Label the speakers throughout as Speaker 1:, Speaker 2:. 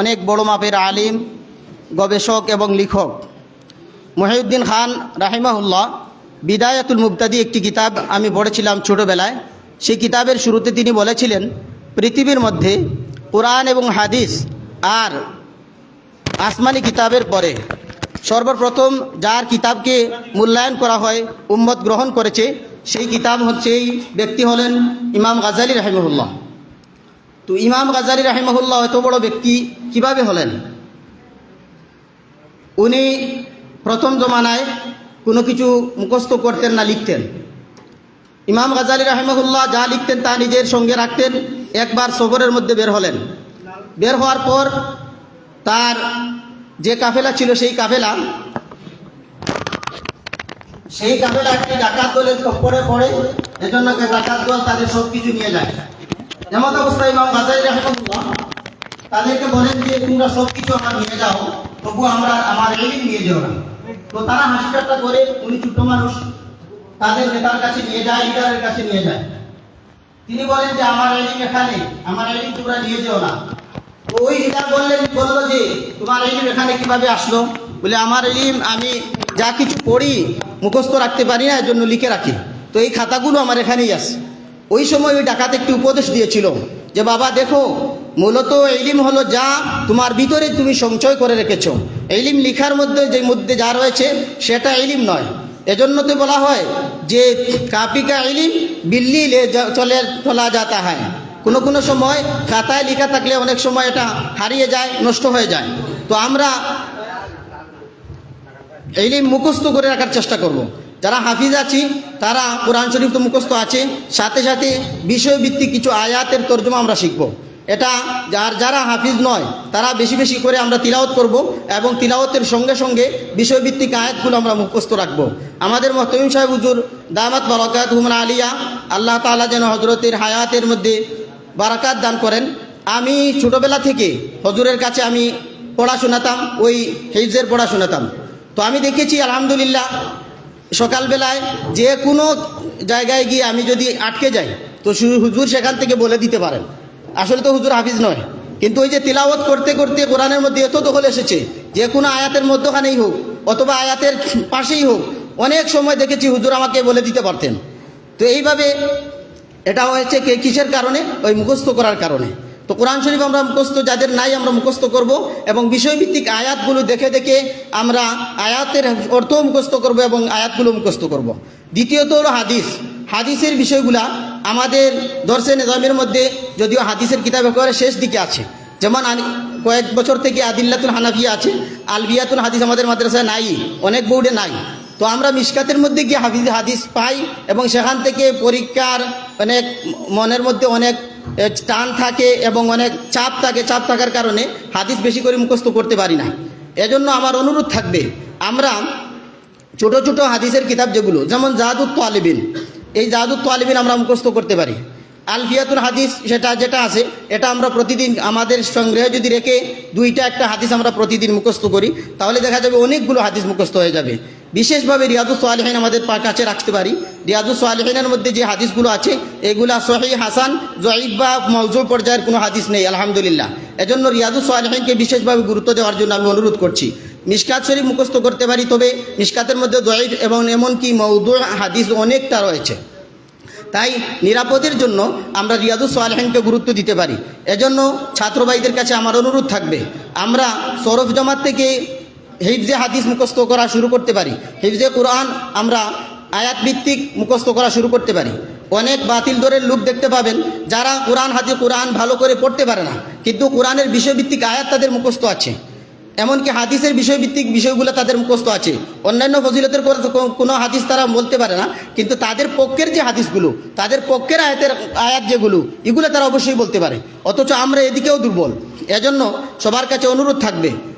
Speaker 1: অনেক বড় মাপের আলিম, গবেষক এবং লেখক। মহিউদ্দিন খান রাহিমাহুল্লাহ, বিদায়াতুল মুক্তাদি একটি কিতাব আমি পড়েছিলাম ছোটোবেলায়। সেই কিতাবের শুরুতে তিনি বলেছিলেন, পৃথিবীর মধ্যে কোরআন এবং হাদিস আর আসমানি কিতাবের পরে সর্বপ্রথম যার কিতাবকে মূল্যায়ন করা হয়, উম্মত গ্রহণ করেছে, সেই কিতাব হচ্ছে এই ব্যক্তি হলেন ইমাম গাজালি রাহিমহুল্লাহ। তো ইমাম গাজালি রাহিমহুল্লাহ এত বড় ব্যক্তি কীভাবে হলেন? উনি প্রথম জমানায় কোনো কিছু মুখস্থ করতেন না, লিখতেন। ইমাম গাজালি রাহেমহুল্লাহ যা লিখতেন তা নিজের সঙ্গে রাখতেন, একবার সফরের মধ্যে বের হলেন। বের হওয়ার পর তার যে কাফেলা ছিল সেই কাফেলা সেই কাফেলা একটি ডাকাত দলের চক্করে পড়ে, এজন্য ডাকাত দল তাদের সব কিছু নিয়ে যায়। এমন অবস্থায় ইমাম গাজালি রাহেমহুল্লাহ, তাদেরকে বলেন যে, তোমরা সব কিছু আমার নিয়ে যাও, তবু আমরা আমার এলিম নিয়ে যাও না। তো তারা হাসি ঠাট্টা করে, উনি ছোট মানুষ, তাদের নেতার কাছে নিয়ে যায়, লিডারের কাছে নিয়ে যায়। তিনি বলেন যে, আমার এলিম এখানে, আমার এলিম তোমরা নিয়ে যেও না। তো ওই লিডার বললেন বলল যে, তোমার এলিম এখানে কীভাবে আসলো? বলে, আমার এলিম, আমি যা কিছু পড়ি, মুখস্থ রাখতে পারি না এর জন্য লিখে রাখি। তো এই খাতাগুলো আমার এখানেই আছে। ওই সময় ওই ডাকাত একটি উপদেশ দিয়েছিল যে, বাবা, দেখো, মূলত এলিম হলো যা তোমার ভিতরে তুমি সঞ্চয় করে রেখেছো। এলিম লিখার মধ্যে যে মধ্যে যা রয়েছে, সেটা এলিম নয়। এজন্য তো বলা হয় যে, কাপিকা এলিম বিল্লি চলে, চলা যাতা হয়। কোনো কোনো সময় খাতায় লেখা থাকলে অনেক সময় এটা হারিয়ে যায়, নষ্ট হয়ে যায়। তো আমরা এলিম মুখস্থ করে রাখার চেষ্টা করব। যারা হাফিজ আছি, তারা কোরআন শরীফ তো মুখস্থ আছে, সাথে সাথে বিষয়ভিত্তিক কিছু আয়াতের তর্জমা আমরা শিখব। এটা যার যারা হাফিজ নয়, তারা বেশি বেশি করে আমরা তিলাওয়াত করব এবং তিলাওতের সঙ্গে সঙ্গে বিষয়ভিত্তিক আয়াতগুলো আমরা মুখস্থ রাখব। আমাদের মহতমিম সাহেব হুজুর, দামাত বারাকাত হুমন আলিয়া, আল্লাহ তাআলা যেন হজরতের হায়াতের মধ্যে বারাকাত দান করেন। আমি ছোটোবেলা থেকে হজুরের কাছে আমি পড়া শোনাতাম, ওই হেফজের পড়া শোনাতাম। তো আমি দেখেছি, আলহামদুলিল্লাহ সকালবেলায় যে কোনো জায়গায় গিয়ে আমি যদি আটকে যাই, তো হুজুর সেখান থেকে বলে দিতে পারেন। আসলে তো হুজুর হাফিজ নয়। কিন্তু ওই যে তিলাওয়াত করতে করতে কোরআনের মধ্যে এত দখল এসেছে, যে কোনো আয়াতের মধ্যখানেই হোক অথবা আয়াতের পাশেই হোক, অনেক সময় দেখেছি হুজুর আমাকে বলে দিতে পারতেন। তো এইভাবে এটা হয়েছে কে কিসের কারণে? ওই মুখস্থ করার কারণে। তো কোরআন শরীফ আমরা মুখস্থ, যাদের নাই আমরা মুখস্থ করব এবং বিষয়ভিত্তিক আয়াতগুলো দেখে দেখে আমরা আয়াতের অর্থ মুখস্থ করব এবং আয়াতগুলো মুখস্থ করব। দ্বিতীয়ত হলো হাদিস। হাদিসের বিষয়গুলা আমাদের দর্শে নিজামের মধ্যে যদিও হাদিসের কিতাব একেবারে শেষ দিকে আছে। যেমন কয়েক বছর থেকে আদিল্লাতুল হানাফিয়া আছে, আলবিয়াতুল হাদিস আমাদের মাদ্রাসায় নাই, অনেক বোর্ডে নাই। তো আমরা মিশকাতের মধ্যে গিয়ে হাফিজ হাদিস পাই এবং সেখান থেকে পরীক্ষার অনেক মনের মধ্যে অনেক টান থাকে এবং অনেক চাপ থাকে, চাপ থাকার কারণে হাদিস বেশি করে মুখস্থ করতে পারি না। এজন্য আমার অনুরোধ থাকবে, আমরা ছোট ছোট হাদিসের কিতাব যেগুলো, যেমন জাহাদুত তালিবিন, এই জাহাদুত তালিবিন আমরা মুখস্থ করতে পারি। আলফিয়াতুল হাদিস সেটা যেটা আছে, এটা আমরা প্রতিদিন আমাদের সংগ্রহে যদি রেখে দুইটা একটা হাদিস আমরা প্রতিদিন মুখস্থ করি, তাহলে দেখা যাবে অনেকগুলো হাদিস মুখস্থ হয়ে যাবে। বিশেষভাবে রিয়াদুস সালেহিন আমাদের কাছে রাখতে পারি। রিয়াদুস সালেহিনের মধ্যে যে হাদিসগুলো আছে, এগুলা সহি হাসান জয়ীব বা মৌজুর পর্যায়ের কোনো হাদিস নেই, আলহামদুলিল্লাহ। এজন্য রিয়াদুস সালেহিনকে বিশেষভাবে গুরুত্ব দেওয়ার জন্য আমি অনুরোধ করছি। মিসকাত শরীফ মুখস্থ করতে পারি, তবে মিসকাতের মধ্যে জয়ীব এবং এমনকি মৌদু হাদিস অনেকটা রয়েছে। তাই নিরাপদের জন্য আমরা রিয়াদুস সালেহিনকে গুরুত্ব দিতে পারি। এজন্য ছাত্র ভাইদের কাছে আমার অনুরোধ থাকবে, আমরা সরফ জমাত থেকে হিফজে হাদিস মুখস্থ করা শুরু করতে পারি। হিফজে কোরআন আমরা আয়াত ভিত্তিক মুখস্থ করা শুরু করতে পারি। অনেক বাতিল দরের লোক দেখতে পাবেন, যারা কোরআন হাতে কোরআন ভালো করে পড়তে পারে না। কিন্তু কোরআনের বিষয়ভিত্তিক আয়াত তাদের মুখস্থ আছে। এমনকি হাদিসের বিষয়ভিত্তিক বিষয়গুলো তাদের মুখস্থ আছে। অন্যান্য ফজিলতের কোনো- হাদিস তারা বলতে পারে না। কিন্তু তাদের পক্ষের যে হাদিসগুলো, তাদের পক্ষের আয়াতের আয়াত যেগুলো, এগুলো তারা অবশ্যই বলতে পারে। অথচ আমরা এদিকেও দুর্বল। এজন্য সবার কাছে অনুরোধ থাকবে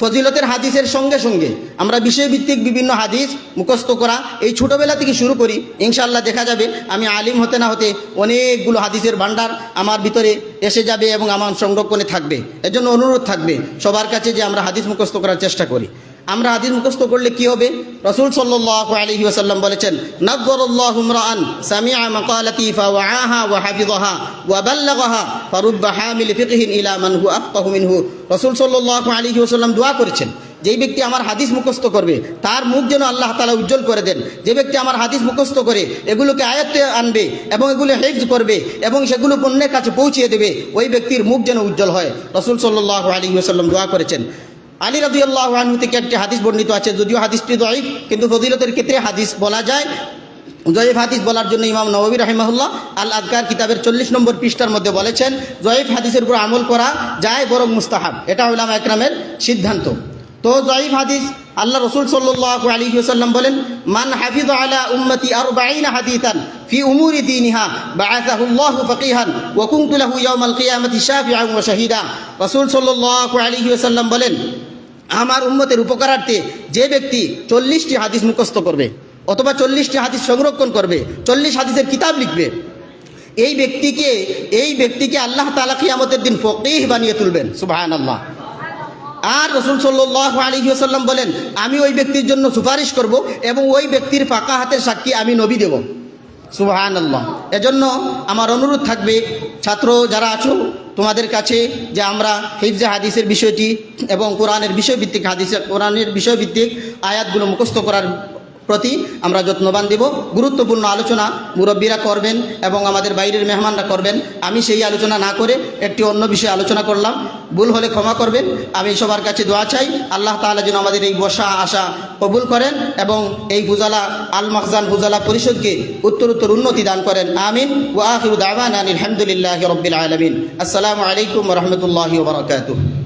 Speaker 1: ফজিলতের হাদিসের সঙ্গে সঙ্গে আমরা বিষয়ভিত্তিক বিভিন্ন হাদিস মুখস্থ করা এই ছোটোবেলা থেকে শুরু করি। ইনশাল্লাহ দেখা যাবে। আমি আলিম হতে না হতে অনেকগুলো হাদিসের ভাণ্ডার আমার ভিতরে এসে যাবে এবং আমার সংরক্ষণে থাকবে। এজন্য অনুরোধ থাকবে সবার কাছে যে আমরা হাদিস মুখস্থ করার চেষ্টা করি। আমরা হাদিস মুখস্থ করলে কি হবে? রসুল সাল্লাহ আলহি ওসাল্লাম বলেছেন নব্বরুল্লাহ উমরান সামিআ মাকালাতি ফাওয়াআহা ওয়া হাফিযাহা ওয়া বাল্লাগাহা ফারুব্বা হামিল ফিকহিন ইলা মান হু আফকাহু মিনহু। রসুল সাল্লাল্লাহু আলাইহি ওয়াসাল্লাম দোয়া করেছেন যেই ব্যক্তি আমার হাদিস মুখস্থ করবে, তার মুখ যেন আল্লাহ তালা উজ্জ্বল করে দেন। যে ব্যক্তি আমার হাদিস মুখস্থ করে, এগুলোকে আয়ত্তে আনবে এবং এগুলো হেফজ করবে এবং সেগুলো অন্যের কাছে পৌঁছিয়ে দেবে, ওই ব্যক্তির মুখ যেন উজ্জ্বল হয়। রসুল সাল্লাহ আলী ওসাল্লাম দোয়া করেছেন আলী আল্লাহ আনহু থেকে একটি হাদিস বর্ণিত আছে, যদিও হাদিসটি দয়ীফ, কিন্তু ফজিলতের ক্ষেত্রে হাদিস বলা যায়। জয়ীফ হাদিস বলার জন্য ইমাম নবী রাহিমাহুল্লাহ আল আদকার কিতাবের চল্লিশ নম্বর পৃষ্ঠার মধ্যে বলেছেন, জয়ীফ হাদিসের উপর আমল করা যায় বরং মুস্তাহাব। এটা হলাম একরামের সিদ্ধান্ত। তো জয়ীফ হাদিস, আল্লাহ রসুল সাল্লাহ আলী সাল্লাম বলেন, মান হাফিজ আলা উম্মতি আর বাইনা হাদিতান ফি উমুরি দিনিহা বাআসাহুল্লাহু ফাকিহান ওয়া কুনতু লাহু ইয়াওমাল কিয়ামাতি শাফিআন ওয়া শাহিদা। রাসূল সাল্লাল্লাহু বলেন আমার উন্মতের উপকারার্থে যে ব্যক্তি চল্লিশটি হাদিস মুখস্থ করবে, অথবা চল্লিশটি হাদিস সংরক্ষণ করবে, চল্লিশ হাদিসের কিতাব লিখবে, এই ব্যক্তিকে এই ব্যক্তিকে আল্লাহ তালা কিয়ামতের দিন ফকিহ বানিয়ে তুলবেন সুবাহান আল্লাহ আর রসুল সাল্লাহ আলহিহাসাল্লাম বলেন, আমি ওই ব্যক্তির জন্য সুপারিশ করব এবং ওই ব্যক্তির ফাঁকা হাতের সাক্ষী আমি নবী দেব সুবাহান আল্লাহ এজন্য আমার অনুরোধ থাকবে, ছাত্র যারা আছো তোমাদের কাছে যে আমরা হিফজা হাদিসের বিষয়টি এবং কোরআনের বিষয়ভিত্তিক হাদিসের কোরআনের বিষয়ভিত্তিক আয়াতগুলো মুখস্থ করার প্রতি আমরা যত্নবান দেব। গুরুত্বপূর্ণ আলোচনা মুরব্বীরা করবেন এবং আমাদের বাইরের মেহমানরা করবেন। আমি সেই আলোচনা না করে একটি অন্য বিষয়ে আলোচনা করলাম। ভুল হলে ক্ষমা করবেন। আমি সবার কাছে দোয়া চাই, আল্লাহ তাআলা যেন আমাদের এই বসা আশা কবুল করেন এবং এই ফুজালা আল মাহজান ফুজালা পরিষদকে উত্তর উত্তর উন্নতি দান করেন। আমিন। ওয়া আখিরু দাওয়ানা আলহামদুলিল্লাহি রাব্বিল আলামিন। আসসালামু আলাইকুম রাহমাতুল্লাহি ওয়া বারাকাতুহু।